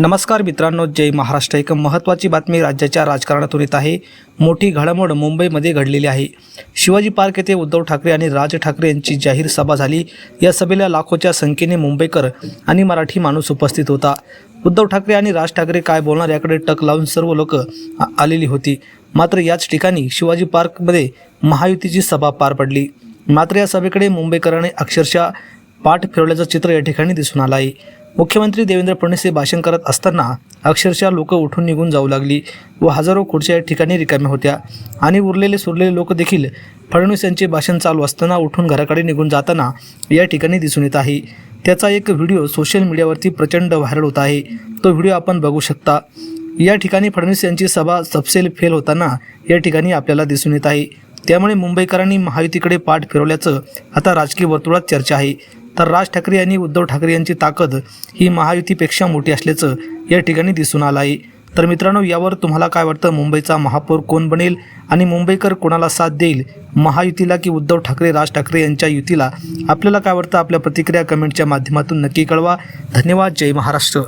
नमस्कार मित्रांनो जय महाराष्ट्र. एक महत्त्वाची बातमी राज्याच्या राजकारणातून येत आहे. मोठी घडामोड मुंबईमध्ये घडलेली आहे. शिवाजी पार्क येथे उद्धव ठाकरे आणि राज ठाकरे यांची जाहीर सभा झाली. या सभेला लाखोच्या संख्येने मुंबईकर आणि मराठी माणूस उपस्थित होता. उद्धव ठाकरे आणि राज ठाकरे काय बोलणार याकडे टक लावून सर्व लोक आलेली होती. मात्र याच ठिकाणी शिवाजी पार्कमध्ये महायुतीची सभा पार पडली. मात्र या सभेकडे मुंबईकरांनी अक्षरशः पाठ फिरवल्याचं चित्र या ठिकाणी दिसून आलं आहे मुख्यमंत्री देवेंद्र फडणवीस हे भाषण करत असताना अक्षरशः लोक उठून निघून जाऊ लागली व हजारो खुर्च्या या ठिकाणी रिकाम्या होत्या. आणि उरलेले सुरलेले लोक देखील फडणवीस यांचे भाषण चालू असताना उठून घराकडे निघून जाताना या ठिकाणी दिसून येत आहे. त्याचा एक व्हिडिओ सोशल मीडियावरती प्रचंड व्हायरल होत आहे. तो व्हिडिओ आपण बघू शकता. या ठिकाणी फडणवीस यांची सभा सबसेल फेल होताना या ठिकाणी आपल्याला दिसून येत आहे. त्यामुळे मुंबईकरांनी महायुतीकडे पाठ फिरवल्याचं आता राजकीय वर्तुळात चर्चा आहे. तर राज ठाकरे आणि उद्धव ठाकरे यांची ताकद ही महायुतीपेक्षा मोठी असल्याचं या ठिकाणी दिसून आलं आहे तर मित्रांनो यावर तुम्हाला काय वाटतं? मुंबईचा महापौर कोण बनेल आणि मुंबईकर कोणाला साथ देईल? महायुतीला की उद्धव ठाकरे राज ठाकरे यांच्या युतीला? आपल्याला काय वाटतं? आपल्या प्रतिक्रिया कमेंटच्या माध्यमातून नक्की कळवा. धन्यवाद. जय महाराष्ट्र.